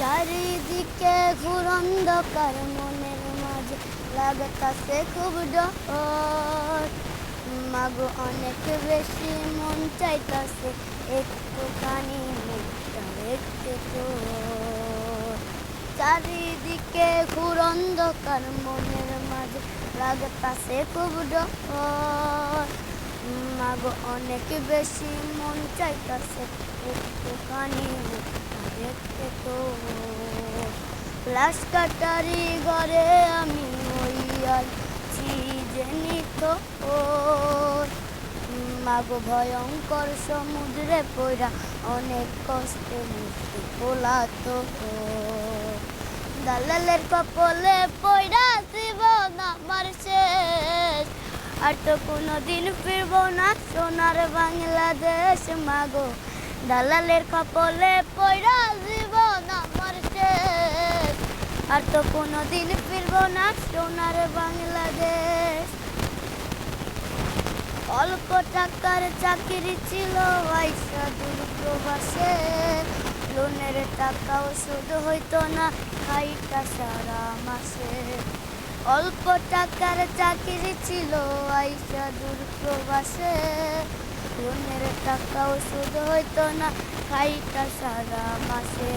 চারিদিকে ঘুরন্ধকার মনের মাঝে লাগতাছে খুব ডর মাগো, অনেক বেশি মন চাইতাছে একটুখানি মুখটা দেখতে তো চারিদিকে ঘুরন্ধকার মনের মাঝে লাগতাছে খুব ডর মাগো, অনেক বেশি মন চাইতাছে একটুখানি মুখটা দেখতে তো লাশ কাটারি ঘরে আমি ওই আছি জেনিত মাগো ভয়ঙ্কর সমুদ্রে পড়া অনেক কষ্টে মুক্তি পোলাতো দালালের কপলে পড়া জীবন আমার শেষ। আর তো কোনো দিন ফিরবো না সোনার বাংলাদেশ, মাগো। দালালের কপলে পড়া জীবন আর তো কোনো দিন ফিরবো না সোনার বাংলাদেশ। অল্প টাকার চাকরি ছিল আইসা দূর প্রবাসে। লোনের টাকাও শুধু হইতো না খাইটা সারা মাসে। অল্প টাকার চাকরি ছিল আইসা দূর প্রবাসে। লোনের টাকাও শুধু হইতো না খাইটা সারা মাসে।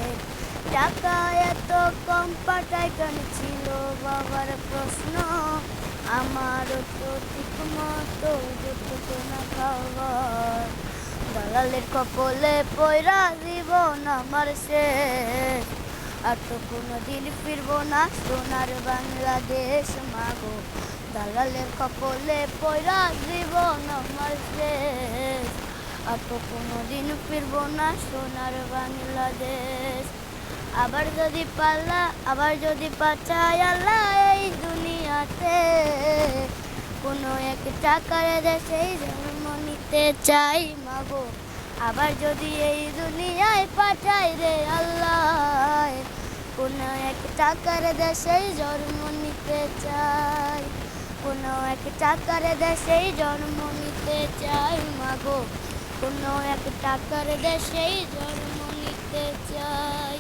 টাকা এত কম পাঠায় কেন ছিল বাবার প্রশ্ন। আমারও তো ঠিক মতো যেত না খাবার দালালের কপলে পয়রা জীবন আমার শেষ। আর তো কোনো দিন ফিরবো না সোনার বাংলাদেশ, মাগো। দালালের কপলে পয়রা জীবন আমার শেষ। আর তো কোনো দিন ফিরবো না সোনার বাংলাদেশ। আবার যদি পাল্লা, আবার যদি পাচায় আল্লাহ এই দুনিয়াতে। কোনো এক টাকার দেশে জন্ম নিতে চাই মাগো, আবার যদি এই দুনিয়ায় পাঠাই রে আল্লাহ। কোনো এক টাকার দেশে জন্ম নিতে চাই, কোনো এক টাকার দেশে জন্ম নিতে চাই মাগো, কোনো এক টাকার দেশেই জন্ম নিতে চাই।